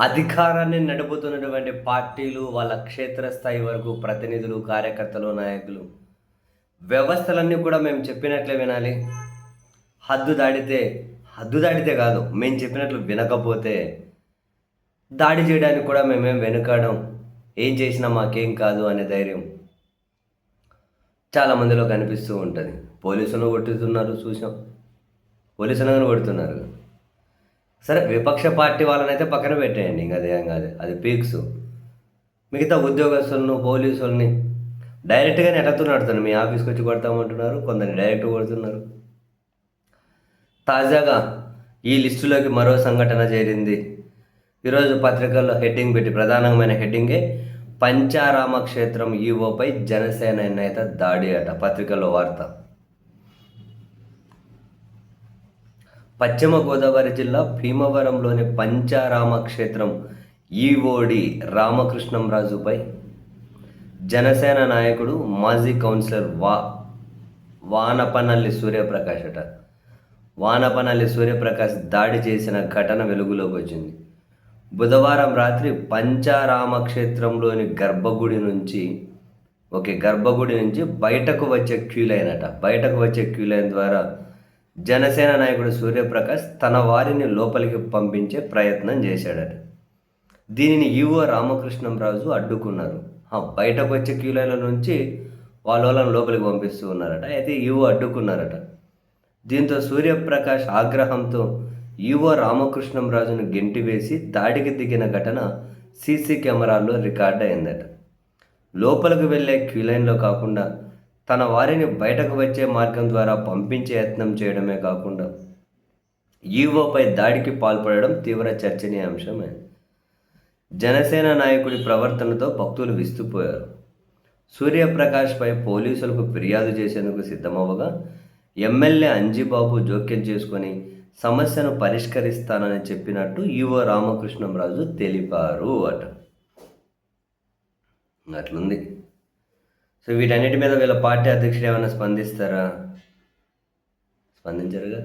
అధికారాన్ని నడుపుతున్నటువంటి పార్టీలు వాళ్ళ క్షేత్రస్థాయి వరకు ప్రతినిధులు కార్యకర్తలు నాయకులు. వ్యవస్థలన్నీ కూడా మేము చెప్పినట్లే వినాలి. హద్దు దాడితే హద్దు దాడితే కాదు మేము చెప్పినట్లు వినకపోతే దాడి చేయడానికి కూడా మేమేం వెనుకాడం ఏం చేసినా మాకేం కాదు అనే ధైర్యం చాలామందిలో కనిపిస్తూ ఉంటుంది. పోలీసులను కొట్టుతున్నారు చూసాం. పోలీసులను కొడుతున్నారు. సరే విపక్ష పార్టీ వాళ్ళనైతే పక్కన పెట్టేయండి ఇంకా అదేం కాదు. అది పీక్స్. మిగతా ఉద్యోగస్తులను పోలీసుల్ని డైరెక్ట్గా నెట్టతో నడుతున్నారు మీ ఆఫీస్కి వచ్చి కొడతామంటున్నారు కొందరిని డైరెక్ట్ కొడుతున్నారు. తాజాగా ఈ లిస్టులోకి మరో సంఘటన చేరింది. ఈరోజు పత్రికల్లో హెడ్డింగ్ పెట్టి ప్రధానమైన హెడ్డింగే పంచారామ క్షేత్రం ఈవోపై జనసేన నేత దాడి అట పత్రికల్లో వార్త. పశ్చిమ గోదావరి జిల్లా భీమవరంలోని పంచారామ క్షేత్రం ఈఓడి రామకృష్ణంరాజుపై జనసేన నాయకుడు మాజీ కౌన్సిలర్ వా వానపనల్లి సూర్యప్రకాష్ అట. వానపనల్లి సూర్యప్రకాష్ దాడి చేసిన ఘటన వెలుగులోకి వచ్చింది. బుధవారం రాత్రి పంచారామ క్షేత్రంలోని గర్భగుడి నుంచి ఓకే గర్భగుడి నుంచి బయటకు వచ్చే క్యూ లైన్ అట. బయటకు వచ్చే క్యూ లైన్ ద్వారా జనసేన నాయకుడు సూర్యప్రకాష్ తన వారిని లోపలికి పంపించే ప్రయత్నం చేశాడట. దీనిని ఈవో రామకృష్ణంరాజు అడ్డుకున్నారు. బయటకు వచ్చే క్యూ లైన్ల నుంచి వాళ్ళ వాళ్ళని లోపలికి పంపిస్తూ ఉన్నారట. అయితే ఈవో అడ్డుకున్నారట. దీంతో సూర్యప్రకాష్ ఆగ్రహంతో ఈవో రామకృష్ణంరాజును గెంటివేసి దాడికి దిగిన ఘటన సీసీ కెమెరాల్లో రికార్డ్ అయిందట లోపలికి వెళ్ళే క్యూ లైన్లో కాకుండా తన వారిని బయటకు వచ్చే మార్గం ద్వారా పంపించే యత్నం చేయడమే కాకుండా ఈవోపై దాడికి పాల్పడడం తీవ్ర చర్చనీయాంశమే జనసేన నాయకుడి ప్రవర్తనతో భక్తులు విస్తుపోయారు. సూర్యప్రకాష్పై పోలీసులకు ఫిర్యాదు చేసేందుకు సిద్ధమవ్వగా ఎమ్మెల్యే అంజిబాబు జోక్యం చేసుకొని సమస్యను పరిష్కరిస్తానని చెప్పినట్టు ఈవో రామకృష్ణంరాజు తెలిపారు అట. అట్లుంది. సో వీటన్నిటి మీద వీళ్ళ పార్టీ అధ్యక్షుడు ఏమైనా స్పందిస్తారా? స్పందించరుగా